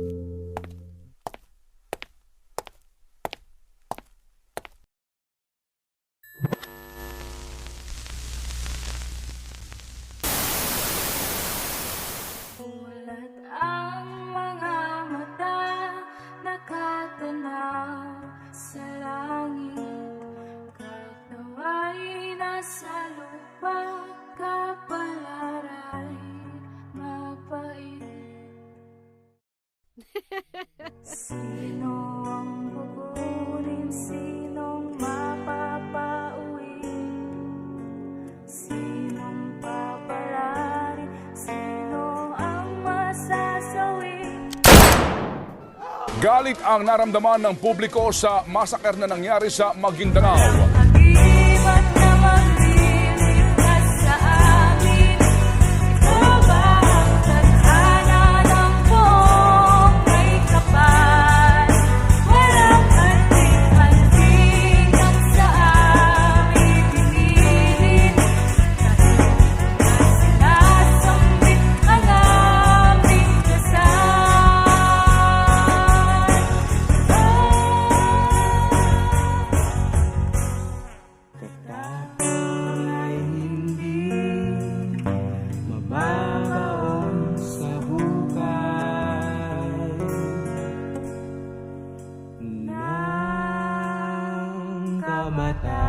you. Sino ang kukunin, sinong mapapauwi? Sinong papalarin, sino ang masasawi? Galit ang naramdaman ng publiko sa masaker na nangyari sa Maguindanao. mata.